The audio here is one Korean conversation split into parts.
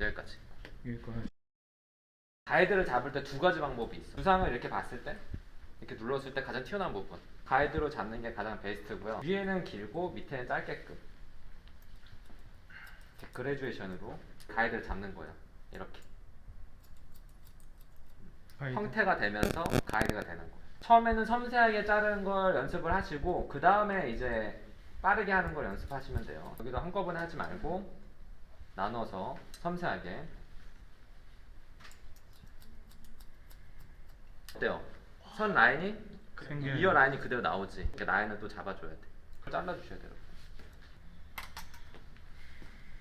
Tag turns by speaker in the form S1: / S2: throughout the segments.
S1: 여기까지.
S2: 여기까지.
S1: 가이드를 잡을 때 두 가지 방법이 있어. 두상을 이렇게 봤을 때, 이렇게 눌렀을 때 가장 튀어나온 부분. 가이드로 잡는 게 가장 베스트고요. 위에는 길고 밑에는 짧게끔. 이렇게 그레듀에이션으로 가이드를 잡는 거예요. 이렇게.
S2: 가이드.
S1: 형태가 되면서 가이드가 되는 거예요. 처음에는 섬세하게 자르는 걸 연습을 하시고 그 다음에 이제 빠르게 하는 걸 연습하시면 돼요. 여기도 한꺼번에 하지 말고 나눠서 섬세하게. 어때요? 선 라인이
S2: 생겨요.
S1: 이어 라인이 그대로 나오지. 이렇게 라인을 또 잡아줘야 돼. 그걸 잘라 주셔야 돼요.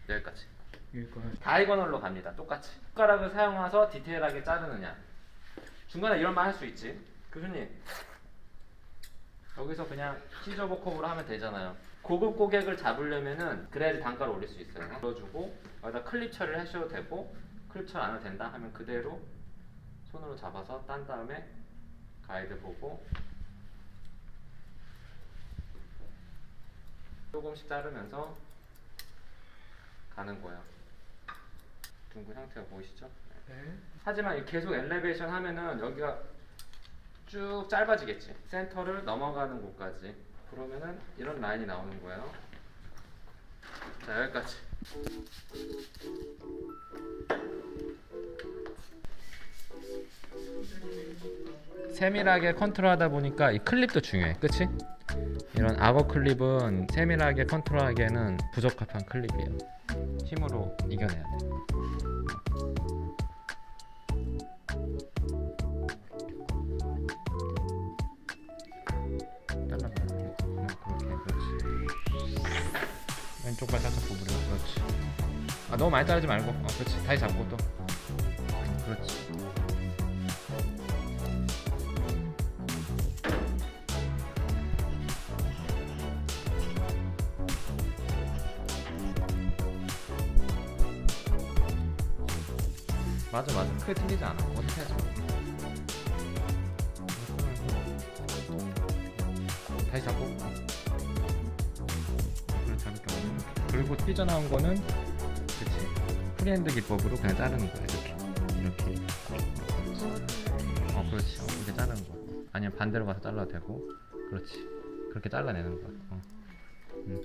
S1: 여기까지.
S2: 여기까지.
S1: 다이거널로 갑니다. 똑같이. 숟가락을 사용해서 디테일하게 자르느냐. 중간에 이런 말 할 수 있지. 교수님, 여기서 그냥 시저버컵으로 하면 되잖아요. 고급 고객을 잡으려면은 그래야지 단가를 올릴 수 있어요. 들어주고 여기다 클립 처리를 하셔도 되고 클립 처리 안 해도 된다 하면 그대로 손으로 잡아서 딴 다음에 가이드 보고 조금씩 자르면서 가는 거예요. 둥근 형태가 보이시죠? 네.
S2: 네.
S1: 하지만 계속 엘리베이션 하면은 여기가 쭉 짧아지겠지. 센터를 넘어가는 곳까지. 그러면은 이런 라인이 나오는 거예요. 자 여기까지. 세밀하게 컨트롤하다 보니까 이 클립도 중요해. 그치? 이런 악어 클립은 세밀하게 컨트롤하기에는 부적합한 클립이에요. 힘으로 이겨내야 돼. 왼쪽 발 살짝 구부려. 그렇지. 아 너무 많이 자르지 말고. 어 그렇지. 다시 잡고 또. 그렇지. 맞아 맞아. 크게 틀리지 않아. 어떻게 하지? 다시 잡고 그렇게 잡을 경 그리고 삐져나온 거는 그치. 프리핸드 기법으로 그냥 자르는 거야 이렇게. 이렇게. 어 그렇지. 어, 이렇게 자르는 거. 아니면 반대로 가서 잘라도 되고. 그렇지. 그렇게 잘라내는 거야. 어. 음.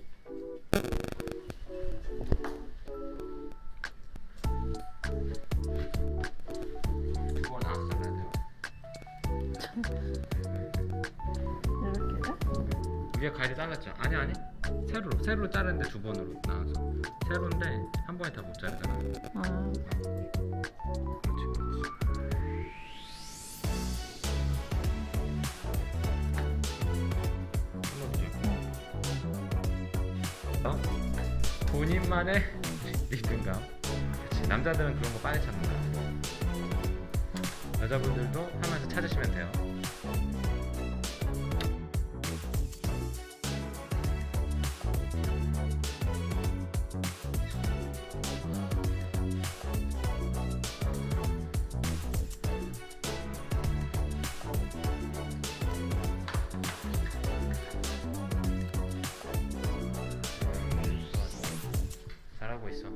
S3: 이렇게요?
S1: 위에 가이드 잘랐죠? 아니 아니. 세로로. 세로로 자르는데 두 번으로 나눠서. 세로인데 한 번에 다 못 자르잖아
S3: 아,
S1: 그렇지. 그렇지 어? 본인만의 리듬감. 그치 남자들은 그런 거 빨리 찾는 거야 여자분들도 하면서 찾으시면 돼요 잘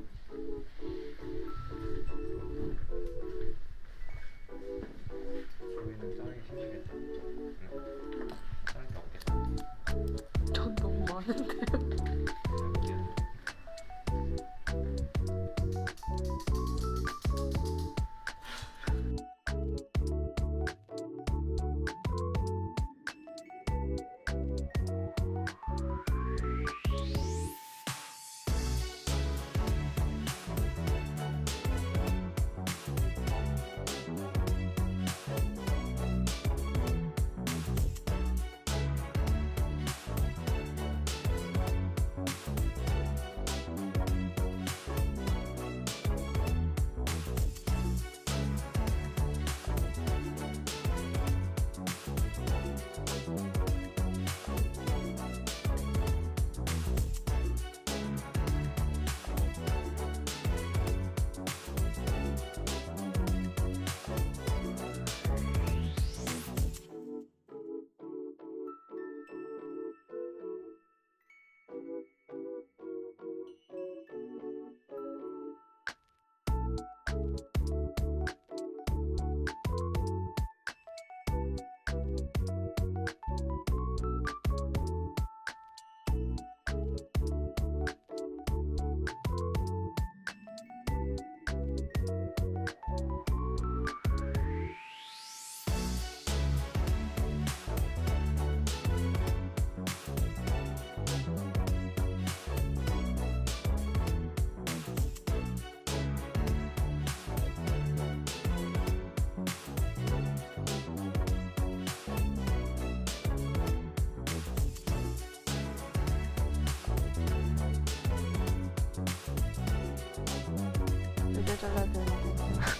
S3: 잘라야 되는데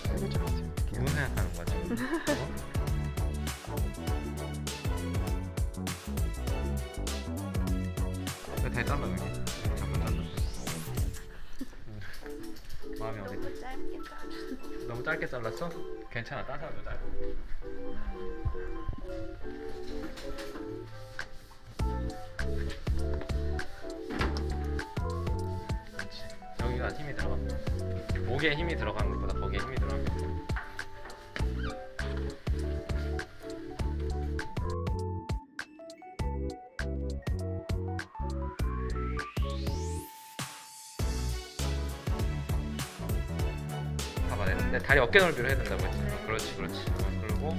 S3: 되게 잘랐어요.
S1: 무슨 생각하는 거야 지금? 어? 왜 다시 잘라 여기? 자꾸 잘라 마음이 어디
S3: 너무 짧게 잘라.
S1: 너무 짧게 잘랐어? 괜찮아 다른 사람도 짧고 목에 힘이 들어가는 것보다 거기에 힘이 들어가는 거 봐봐 내, 내 다리 어깨 넓이로 해야 된다고 했지 그렇지 그렇지. 어, 그리고